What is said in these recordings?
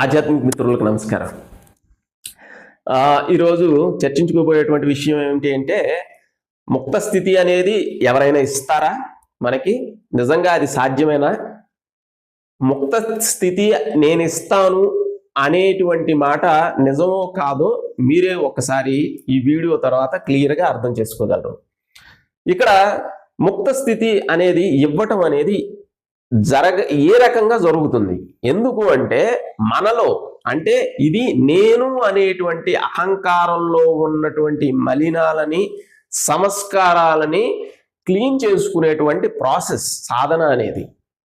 ఆధ్యాత్మిక మిత్రులకు నమస్కారం. ఈరోజు చర్చించుకోబోయేటువంటి విషయం ఏమిటి అంటే ముక్త స్థితి అనేది ఎవరైనా ఇస్తారా? మనకి నిజంగా అది సాధ్యమేనా? ముక్త స్థితి నేను ఇస్తాను అనేటువంటి మాట నిజమో కాదో మీరే ఒకసారి ఈ వీడియో తర్వాత క్లియర్గా అర్థం చేసుకోగలరు. ఇక్కడ ముక్త స్థితి అనేది ఇవ్వటం అనేది జరగ ఏ రకంగా జరుగుతుంది? ఎందుకు అంటే మనలో అంటే ఇది నేను అనేటువంటి అహంకారంలో ఉన్నటువంటి మలినాలని సంస్కారాలని క్లీన్ చేసుకునేటువంటి ప్రాసెస్ సాధన అనేది.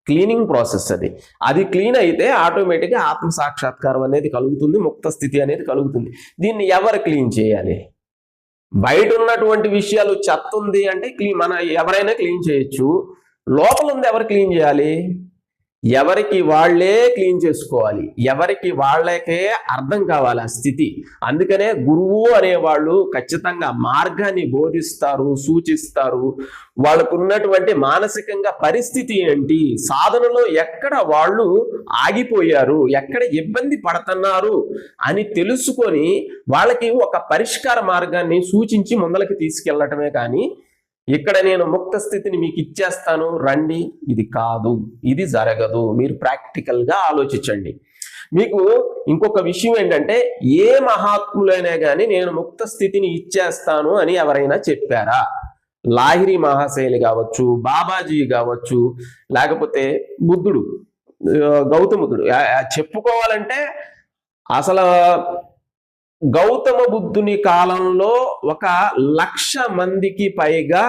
క్లీనింగ్ ప్రాసెస్ అది. అది క్లీన్ అయితే ఆటోమేటిక్గా ఆత్మ సాక్షాత్కారం అనేది కలుగుతుంది ముక్త స్థితి అనేది కలుగుతుంది. దీన్ని ఎవరు క్లీన్ చేయాలి? బయట ఉన్నటువంటి విషయాలు చెత్త ఉంది అంటే క్లీన్ మన ఎవరైనా క్లీన్ చేయొచ్చు. లోపల ఉంది ఎవరు క్లీన్ చేయాలి? ఎవరికి వాళ్ళే క్లీన్ చేసుకోవాలి. ఎవరికి వాళ్ళకే అర్థం కావాలి ఆ స్థితి. అందుకనే గురువు అనేవాళ్ళు ఖచ్చితంగా మార్గాన్ని బోధిస్తారు సూచిస్తారు. వాళ్ళకు ఉన్నటువంటి మానసికంగా పరిస్థితి ఏంటి? సాధనలో ఎక్కడ వాళ్ళు ఆగిపోయారు? ఎక్కడ ఇబ్బంది పడుతున్నారు? అని తెలుసుకొని వాళ్ళకి ఒక పరిష్కార మార్గాన్ని సూచించి ముందలకి తీసుకెళ్ళటమే కానీ ఇక్కడ నేను ముక్త స్థితిని మీకు ఇచ్చేస్తాను. రండి. ఇది కాదు. ఇది జరగదు. మీరు ప్రాక్టికల్గా ఆలోచించండి. మీకు ఇంకొక విషయం ఏంటంటే ఏ మహాత్ములైనా కానీ నేను ముక్త స్థితిని ఇచ్చేస్తాను అని ఎవరైనా చెప్పారా? లాహిరి మహాశైలి కావచ్చు బాబాజీ కావచ్చు లేకపోతే బుద్ధుడు ఆ, గౌతముడు. చెప్పుకోవాలంటే అసలు గౌతమ బుద్ధుని కాలంలో ఒక లక్ష మందికి పైగా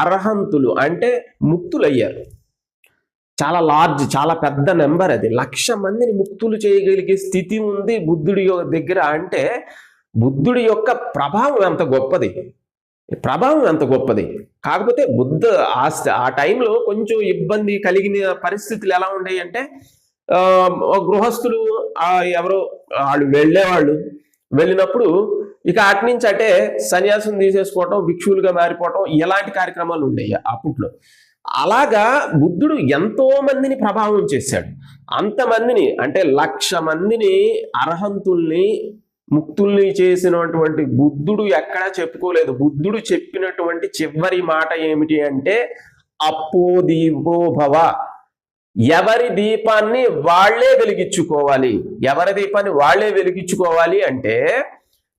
అర్హంతులు అంటే ముక్తులయ్యారు. చాలా లార్జ్ చాలా పెద్ద నెంబర్ అది. లక్ష మందిని ముక్తులు చేయగలిగే స్థితి ఉంది బుద్ధుడి దగ్గర అంటే బుద్ధుడి యొక్క ప్రభావం ఎంత గొప్పది? ప్రభావం ఎంత గొప్పది? కాకపోతే బుద్ధ ఆ ఆ టైంలో కొంచెం ఇబ్బంది కలిగిన పరిస్థితులు ఎలా ఉండేవి అంటే గృహస్థులు ఎవరో వాళ్ళు వెళ్ళేవాళ్ళు వెళ్ళినప్పుడు ఇక అటు నుంచి అంటే సన్యాసం తీసేసుకోవటం భిక్షువులుగా మారిపోవటం ఇలాంటి కార్యక్రమాలు ఉండేవి అప్పట్లో. అలాగా బుద్ధుడు ఎంతో మందిని ప్రభావం చేశాడు. అంతమందిని అంటే లక్ష మందిని అర్హంతుల్ని ముక్తుల్ని చేసినటువంటి బుద్ధుడు ఎక్కడా చెప్పుకోలేదు. బుద్ధుడు చెప్పినటువంటి చివరి మాట ఏమిటి అంటే అప్పో దీపో భవ. ఎవరి దీపాన్ని వాళ్ళే వెలిగించుకోవాలి. ఎవరి దీపాన్ని వాళ్ళే వెలిగించుకోవాలి అంటే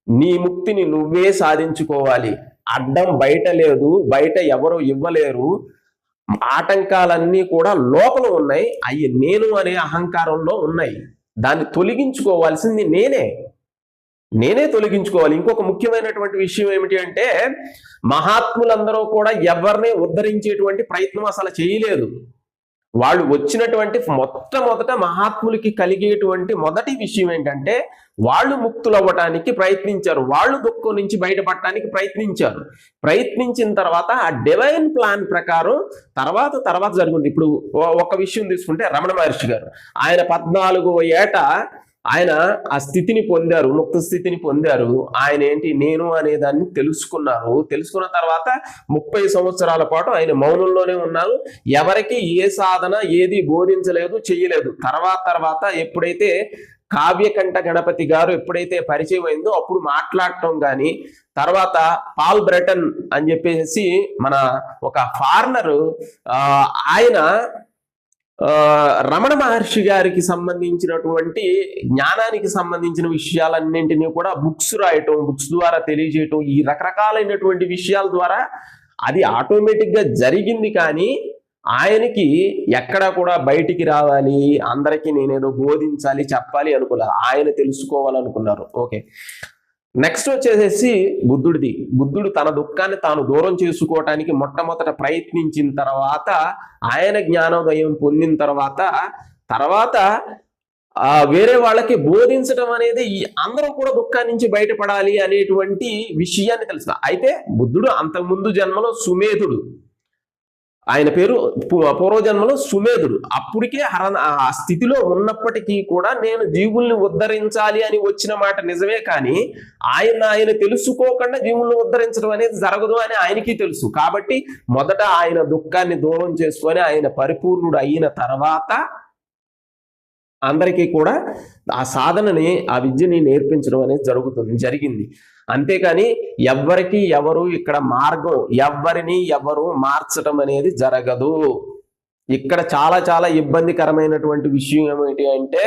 నీ ముక్తిని నువ్వే సాధించుకోవాలి. అడ్డం బయట లేదు బయట ఎవరు ఇవ్వలేరు. ఆటంకాలన్నీ కూడా లోపల ఉన్నాయి. అవి నేను అనే అహంకారంలో ఉన్నాయి. దాన్ని తొలగించుకోవాల్సింది నేనే. నేనే తొలగించుకోవాలి. ఇంకొక ముఖ్యమైనటువంటి విషయం ఏమిటి అంటే మహాత్ములందరూ కూడా ఎవరిని ఉద్ధరించేటువంటి ప్రయత్నం అసలు చేయలేదు. వాళ్ళు వచ్చినటువంటి మొట్టమొదట మహాత్ములకి కలిగేటువంటి మొదటి విషయం ఏంటంటే వాళ్ళు ముక్తులు అవ్వటానికి ప్రయత్నించారు. వాళ్ళు దుఃఖం నుంచి బయటపడటానికి ప్రయత్నించారు. ప్రయత్నించిన తర్వాత ఆ డివైన్ ప్లాన్ ప్రకారం తర్వాత తర్వాత జరిగింది. ఇప్పుడు ఒక విషయం తీసుకుంటే రమణ మహర్షి గారు. ఆయన పద్నాలుగో ఏట ఆయన ఆ స్థితిని పొందారు ముక్త స్థితిని పొందారు. ఆయన ఏంటి? నేను అనే దాన్ని తెలుసుకున్నారు. తెలుసుకున్న తర్వాత ముప్పై సంవత్సరాల పాటు ఆయన మౌనంలోనే ఉన్నారు. ఎవరికి ఏ సాధన ఏది బోధించలేదు చెయ్యలేదు. తర్వాత తర్వాత ఎప్పుడైతే కావ్యకంఠ గణపతి గారు ఎప్పుడైతే పరిచయం అయిందో అప్పుడు మాట్లాడటం కానీ తర్వాత పాల్ బ్రెటన్ అని చెప్పేసి మన ఒక ఫారినర్ ఆయన రమణ మహర్షి గారికి సంబంధించినటువంటి జ్ఞానానికి సంబంధించిన విషయాలన్నింటినీ కూడా బుక్స్ రాయటం బుక్స్ ద్వారా తెలియజేయటం ఈ రకరకాలైనటువంటి విషయాల ద్వారా అది ఆటోమేటిక్గా జరిగింది కానీ ఆయనకి ఎక్కడ కూడా బయటికి రావాలి అందరికీ నేనేదో బోధించాలి చెప్పాలి అనుకోలేదు ఆయన తెలుసుకోవాలనుకున్నారు. ఓకే. నెక్స్ట్ వచ్చేసేసి బుద్ధుడిది. బుద్ధుడు తన దుఃఖాన్ని తాను దూరం చేసుకోవటానికి మొట్టమొదట ప్రయత్నించిన తర్వాత ఆయన జ్ఞానోదయం పొందిన తర్వాత తర్వాత వేరే వాళ్ళకి బోధించడం అనేది ఈ అందరూ కూడా దుఃఖాన్ని నుంచి బయటపడాలి అనేటువంటి విషయాన్ని తెలుసు అయితే బుద్ధుడు అంతకుముందు జన్మలో సుమేధుడు. ఆయన పేరు పూర్వజన్మలో సుమేధుడు. అప్పటికే హర ఆ స్థితిలో ఉన్నప్పటికీ కూడా నేను జీవుల్ని ఉద్ధరించాలి అని వచ్చిన మాట నిజమే కానీ ఆయన ఆయన తెలుసుకోకుండా జీవుల్ని ఉద్ధరించడం అనేది జరగదు అని ఆయనకి తెలుసు. కాబట్టి మొదట ఆయన దుఃఖాన్ని దూరం చేసుకొని ఆయన పరిపూర్ణుడు అయిన తర్వాత అందరికీ కూడా ఆ సాధనని ఆ విద్యని నేర్పించడం అనేది జరుగుతుంది జరిగింది. అంతేకాని ఎవ్వరికి ఎవరు ఇక్కడ మార్గం ఎవ్వరిని ఎవరు మార్చడం అనేది జరగదు. ఇక్కడ చాలా చాలా ఇబ్బందికరమైనటువంటి విషయం ఏమిటి అంటే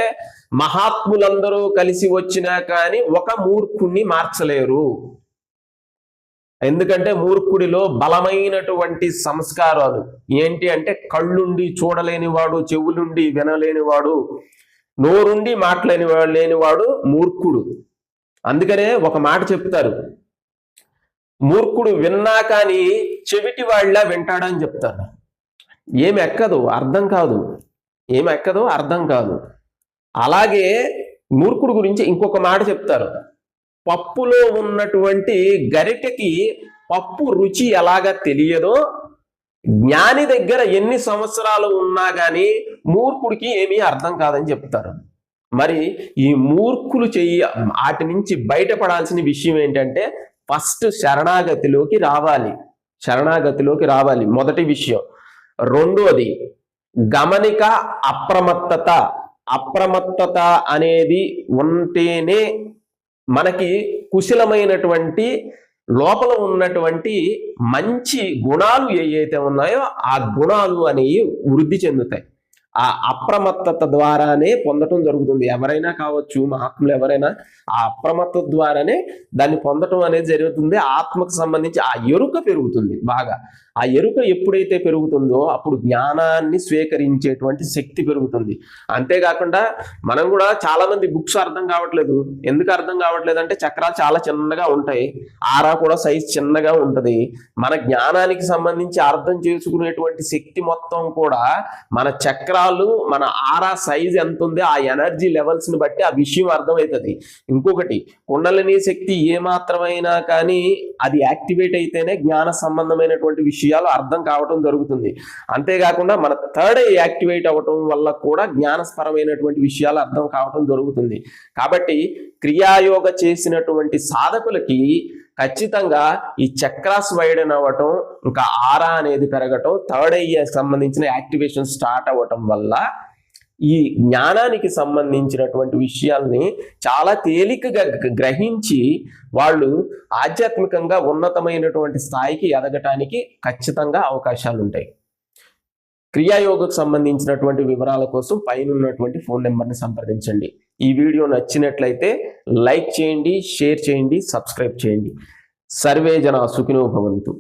మహాత్ములందరూ కలిసి వచ్చినా కానీ ఒక మూర్ఖుణ్ణి మార్చలేరు. ఎందుకంటే మూర్ఖుడిలో బలమైనటువంటి సంస్కారాలు ఏంటి అంటే కళ్ళుండి చూడలేనివాడు చెవులుండి వినలేనివాడు నోరుండి మాట్లాని లేనివాడు మూర్ఖుడు. అందుకనే ఒక మాట చెప్తారు. మూర్ఖుడు విన్నా కానీ చెవిటి వాళ్ళ వింటాడని చెప్తారు. ఏమి ఎక్కదు అర్థం కాదు. ఏమి ఎక్కదు అర్థం కాదు. అలాగే మూర్ఖుడు గురించి ఇంకొక మాట చెప్తారు. పప్పులో ఉన్నటువంటి గరిటెకి పప్పు రుచి ఎలాగ తెలియదో జ్ఞాని దగ్గర ఎన్ని సంవత్సరాలు ఉన్నా కానీ మూర్ఖుడికి ఏమీ అర్థం కాదని చెప్తారు. మరి ఈ మూర్ఖులు చెయ్య వాటి నుంచి బయటపడాల్సిన విషయం ఏంటంటే ఫస్ట్ శరణాగతిలోకి రావాలి. శరణాగతిలోకి రావాలి. మొదటి విషయం. రెండోది గమనిక అప్రమత్తత. అప్రమత్తత అనేది ఉంటేనే మనకి కుశలమైనటువంటి లోపల ఉన్నటువంటి మంచి గుణాలు ఏవైతే ఉన్నాయో ఆ గుణాలు అనేవి వృద్ధి చెందుతాయి. ఆ అప్రమత్తత ద్వారానే పొందటం జరుగుతుంది. ఎవరైనా కావచ్చు మహాత్ములు ఎవరైనా ఆ అప్రమత్తత ద్వారానే దాన్ని పొందటం అనేది జరుగుతుంది. ఆత్మకు సంబంధించి ఆ ఎరుక పెరుగుతుంది బాగా. ఆ ఎరుక ఎప్పుడైతే పెరుగుతుందో అప్పుడు జ్ఞానాన్ని స్వీకరించేటువంటి శక్తి పెరుగుతుంది. అంతేకాకుండా మనం కూడా చాలామంది బుక్స్ అర్థం కావట్లేదు. ఎందుకు అర్థం కావట్లేదు అంటే చక్రాలు చాలా చిన్నగా ఉంటాయి. ఆరా కూడా సైజ్ చిన్నగా ఉంటుంది. మన జ్ఞానానికి సంబంధించి అర్థం చేసుకునేటువంటి శక్తి మొత్తం కూడా మన చక్రాలు మన ఆరా సైజ్ ఎంత ఉంది ఆ ఎనర్జీ లెవెల్స్ని బట్టి ఆ విషయం అర్థమవుతుంది. ఇంకొకటి కుండలిని శక్తి ఏ కానీ అది యాక్టివేట్ అయితేనే జ్ఞాన సంబంధమైనటువంటి విషయం విషయాలు అర్థం కావటం జరుగుతుంది. అంతేకాకుండా మన థర్డ్ యాక్టివేట్ అవ్వటం వల్ల కూడా జ్ఞానస్పరమైనటువంటి విషయాలు అర్థం కావటం జరుగుతుంది. కాబట్టి క్రియాయోగ చేసినటువంటి సాధకులకి ఖచ్చితంగా ఈ చక్రాస్ వైడన్ అవ్వటం ఇంకా ఆరా అనేది పెరగటం థర్డ్ ఐ సంబంధించిన యాక్టివేషన్ స్టార్ట్ అవ్వటం వల్ల ఈ జ్ఞానానికి సంబంధించినటువంటి విషయాల్ని చాలా తేలికగా గ్రహించి వాళ్ళు ఆధ్యాత్మికంగా ఉన్నతమైనటువంటి స్థాయికి ఎదగటానికి ఖచ్చితంగా అవకాశాలు ఉంటాయి క్రియాయోగకు సంబంధించినటువంటి వివరాల కోసం పైన ఉన్నటువంటి ఫోన్ నెంబర్ని సంప్రదించండి. ఈ వీడియో నచ్చినట్లయితే లైక్ చేయండి షేర్ చేయండి సబ్స్క్రైబ్ చేయండి. సర్వే జన సుఖినో భవంతు.